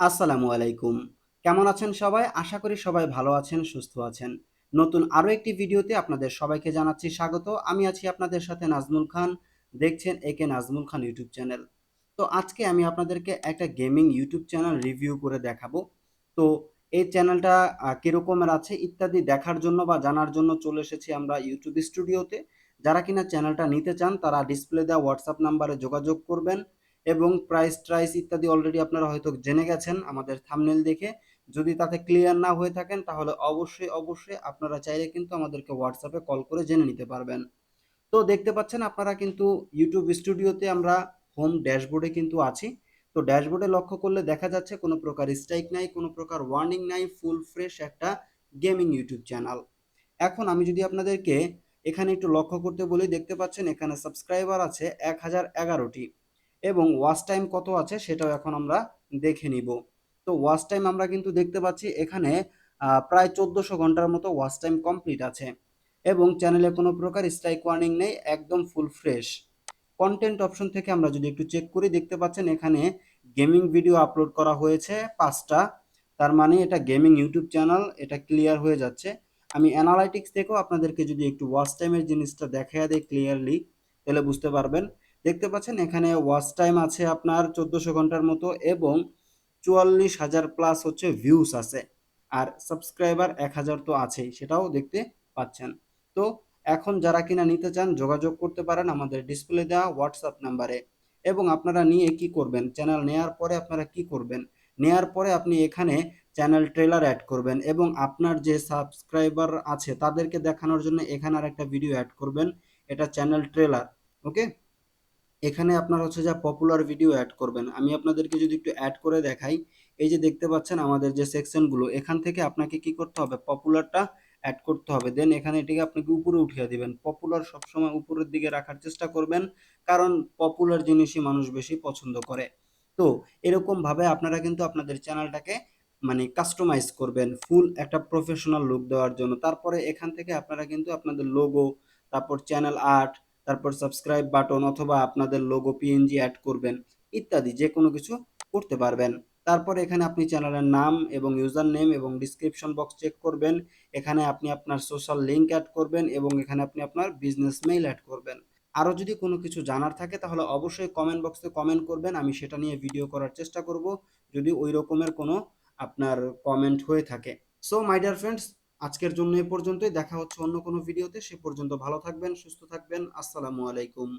আসসালামু আলাইকুম। কেমন আছেন সবাই? আশা করি সবাই ভালো আছেন, সুস্থ আছেন। নতুন আরও একটি ভিডিওতে আপনাদের সবাইকে জানাচ্ছি স্বাগত। আমি আছি আপনাদের সাথে নাজমুল খান। দেখছেন একে নাজমুল খান ইউটিউব চ্যানেল। তো আজকে আমি আপনাদেরকে একটা গেমিং ইউটিউব চ্যানেল রিভিউ করে দেখাবো। তো এই চ্যানেলটা কীরকমের আছে ইত্যাদি দেখার জন্য বা জানার জন্য চলে এসেছি আমরা ইউটিউব স্টুডিওতে। যারা কিনা চ্যানেলটা নিতে চান, তারা ডিসপ্লে দেওয়া হোয়াটসঅ্যাপ নাম্বারে যোগাযোগ করবেন। এবং প্রাইস ট্রাইস ইত্যাদি অলরেডি আপনারা হয়তো জেনে গেছেন আমাদের থামনেল দেখে। যদি তাতে ক্লিয়ার না হয়ে থাকেন, তাহলে অবশ্যই অবশ্যই আপনারা চাইলে কিন্তু আমাদেরকে হোয়াটসঅ্যাপে কল করে জেনে নিতে পারবেন। তো দেখতে পাচ্ছেন আপনারা কিন্তু ইউটিউব স্টুডিওতে আমরা হোম ড্যাশবোর্ডে কিন্তু আছি। তো ড্যাশবোর্ডে লক্ষ্য করলে দেখা যাচ্ছে কোনো প্রকার স্ট্রাইক নাই, কোনো প্রকার ওয়ার্নিং নাই ফুল ফ্রেশ একটা গেমিং ইউটিউব চ্যানেল এখন আমি যদি আপনাদেরকে এখানে একটু লক্ষ্য করতে বলি, দেখতে পাচ্ছেন এখানে সাবস্ক্রাইবার আছে এক হাজার এগারোটি। এবং ওয়াচ টাইম কত আছে সেটাও এখন আমরা দেখে নিব। তো ওয়াচ টাইম আমরা কিন্তু দেখতে পাচ্ছি এখানে প্রায় চোদ্দোশো ঘণ্টার মতো ওয়াচ টাইম কমপ্লিট আছে এবং চ্যানেলে কোনো প্রকার স্ট্রাইক ওয়ার্নিং নেই, একদম ফুল ফ্রেশ কন্টেন্ট অপশন থেকে আমরা যদি একটু চেক করি, দেখতে পাচ্ছেন এখানে গেমিং ভিডিও আপলোড করা হয়েছে পাঁচটা। তার মানে এটা গেমিং ইউটিউব চ্যানেল এটা ক্লিয়ার হয়ে যাচ্ছে। আমি অ্যানালাইটিক্স থেকেও আপনাদেরকে যদি একটু ওয়াচ টাইমের জিনিসটা দেখা দেয় ক্লিয়ারলি তাহলে বুঝতে পারবেন। দেখতে পাচ্ছেন, এখানে ওয়াচ টাইম আছে আপনার চোদ্দোশো ঘণ্টার মতো এবং চুয়াল্লিশ হাজার প্লাস হচ্ছে ভিউস আছে। আর সাবস্ক্রাইবার এক হাজার তো আছেই, সেটাও দেখতে পাচ্ছেন। তো এখন যারা কিনা নিতে চান, যোগাযোগ করতে পারেন আমাদের ডিসপ্লে দেওয়া হোয়াটসঅ্যাপ নাম্বারে এবং আপনারা নিয়ে কি করবেন? চ্যানেল নেয়ার পরে আপনারা কি করবেন? নেয়ার পরে আপনি এখানে চ্যানেল ট্রেলার অ্যাড করবেন এবং আপনার যে সাবস্ক্রাইবার আছে, তাদেরকে দেখানোর জন্য এখানে আর একটা ভিডিও অ্যাড করবেন। এটা চ্যানেল ট্রেলার ওকে এখানে আপনার হচ্ছে যা পপুলার ভিডিও অ্যাড করবেন, আমি আপনাদেরকে যদি একটু অ্যাড করে দেখাই, এই যে দেখতে পাচ্ছেন আমাদের যে সেকশনগুলো এখান থেকে আপনাকে কি করতে হবে? পপুলারটা অ্যাড করতে হবে। দেন এখানে এটিকে আপনাকে উপরে উঠিয়ে দিবেন। পপুলার সবসময় উপরের দিকে রাখার চেষ্টা করবেন, কারণ পপুলার জিনিসই মানুষ বেশি পছন্দ করে। তো এরকমভাবে আপনারা কিন্তু আপনাদের চ্যানেলটাকে মানে কাস্টমাইজ করবেন ফুল একটা প্রফেশনাল লুক দেওয়ার জন্য। তারপরে এখান থেকে আপনারা কিন্তু আপনাদের লোগো তারপর চ্যানেল আর্ট তারপর সাবস্ক্রাইব বাটন অথবা আপনাদের লোগো পিএনজি অ্যাড করবেন, ইত্যাদি যে কোনো কিছু করতে পারবেন। তারপর এখানে আপনি চ্যানেলের নাম এবং ইউজার নেম এবং ডিসক্রিপশন বক্স চেক করবেন। এখানে আপনি আপনার সোশ্যাল লিঙ্ক অ্যাড করবেন এবং এখানে আপনি আপনার বিজনেস মেইল অ্যাড করবেন। আরও যদি কোনো কিছু জানার থাকে, তাহলে অবশ্যই কমেন্ট বক্সে কমেন্ট করবেন। আমি সেটা নিয়ে ভিডিও করার চেষ্টা করব, যদি ওই রকমের কোনো আপনার কমেন্ট হয়ে থাকে। সো মাই ডিয়ার ফ্রেন্ডস আজকের জন্য এ পর্যন্তই। দেখা হচ্ছে অন্য কোনো ভিডিওতে। সে পর্যন্ত ভালো থাকবেন, সুস্থ থাকবেন। আসসালামু আলাইকুম।